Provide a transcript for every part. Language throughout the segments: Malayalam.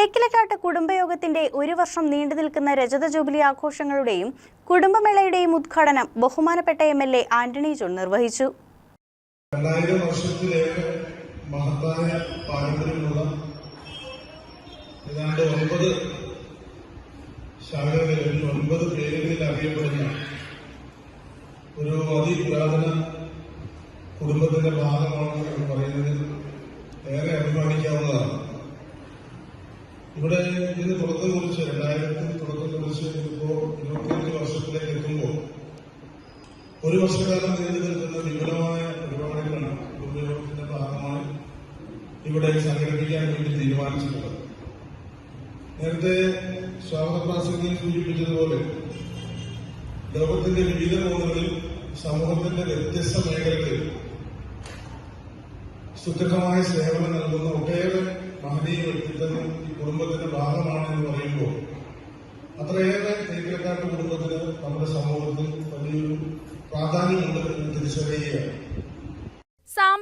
തേക്കിലക്കാട്ട് കുടുംബയോഗത്തിന്റെ ഒരു വർഷം നീണ്ടു നിൽക്കുന്ന രജത ജൂബിലി ആഘോഷങ്ങളുടെയും കുടുംബമേളയുടെയും ഉദ്ഘാടനം ബഹുമാനപ്പെട്ട M L A Antony John നിർവഹിച്ചു. മഹത്തായ അറിയപ്പെടുന്ന കുടുംബത്തിന്റെ ഭാഗമാണെന്ന് പറയുന്നതിൽ ഏറെ അഭിമാനിക്കാവുന്നതാണ്. ഇവിടെ ഇതിന് തുടക്കം കുറിച്ച് രണ്ടായിരത്തിൽ തുടക്കം കുറിച്ച് ഇപ്പോൾ ഇരുപത്തിയഞ്ച് വർഷത്തിലേക്ക് എത്തുമ്പോൾ ഒരു വർഷക്കാലം നീണ്ടു നിൽക്കുന്ന വിപുലമായ പരിപാടികളാണ് ഉപയോഗത്തിന്റെ ഭാഗമായി ഇവിടെ സംഘടിപ്പിക്കാൻ വേണ്ടി തീരുമാനിച്ചിട്ടുള്ളത്. നേരത്തെ സ്വാഗത പ്രാസംഗികൻ സൂചിപ്പിച്ചതുപോലെ ലോകത്തിന്റെ വിവിധ കോണുകളിൽ സമൂഹത്തിന്റെ വ്യത്യസ്ത മേഖലകളിൽ സുദൃഢമായ സേവനം നൽകുന്ന ഒട്ടേറെ മഹനീയ വ്യക്തിത്വങ്ങൾ ഈ കുടുംബത്തിന്റെ ഭാഗമാണെന്ന് പറയുമ്പോൾ അത്രയേറെ തേക്കിലക്കാട്ട് കുടുംബത്തിന് നമ്മുടെ സമൂഹത്തിൽ വലിയൊരു പ്രാധാന്യമുണ്ട് എന്ന് തിരിച്ചറിയുകയാണ്.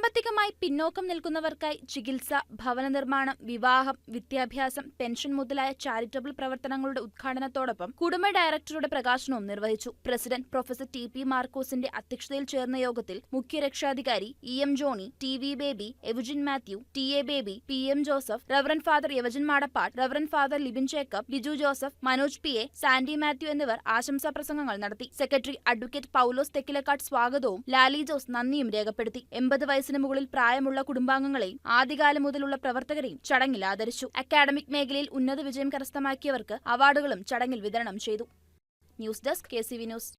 സാമ്പത്തികമായി പിന്നോക്കം നിൽക്കുന്നവർക്കായി ചികിത്സ ഭവന നിർമ്മാണം വിവാഹം വിദ്യാഭ്യാസം പെൻഷൻ മുതലായ ചാരിറ്റബിൾ പ്രവർത്തനങ്ങളുടെ ഉദ്ഘാടനത്തോടൊപ്പം കുടുംബ ഡയറക്ടറുടെ പ്രകാശനവും നിർവഹിച്ചു. പ്രസിഡന്റ് പ്രൊഫസർ ടി പി മാർക്കോസിന്റെ അധ്യക്ഷതയിൽ ചേർന്ന യോഗത്തിൽ മുഖ്യ രക്ഷാധികാരി E M Johny T V Baby Eugene Mathew T A Baby P M Joseph reverend father Yavajan Madappad reverend father Libin Jacob Liju Joseph Manoj P A Sandy Mathew എന്നിവർ ആശംസാ പ്രസംഗങ്ങൾ നടത്തി. സെക്രട്ടറി അഡ്വക്കേറ്റ് പൌലോസ് തെക്കിലക്കാട് സ്വാഗതവും ലാലി ജോസ് നന്ദിയും രേഖപ്പെടുത്തി. എൺപത് വയസ്സിന് മുകളിൽ പ്രായമുള്ള കുടുംബാംഗങ്ങളെയും ആദ്യകാലം മുതലുള്ള പ്രവർത്തകരെയും ചടങ്ങിൽ ആദരിച്ചു. അക്കാഡമിക് മേഖലയിൽ ഉന്നത വിജയം കരസ്ഥമാക്കിയവർക്ക് അവാർഡുകളും ചടങ്ങിൽ വിതരണം ചെയ്തു. News desk K news.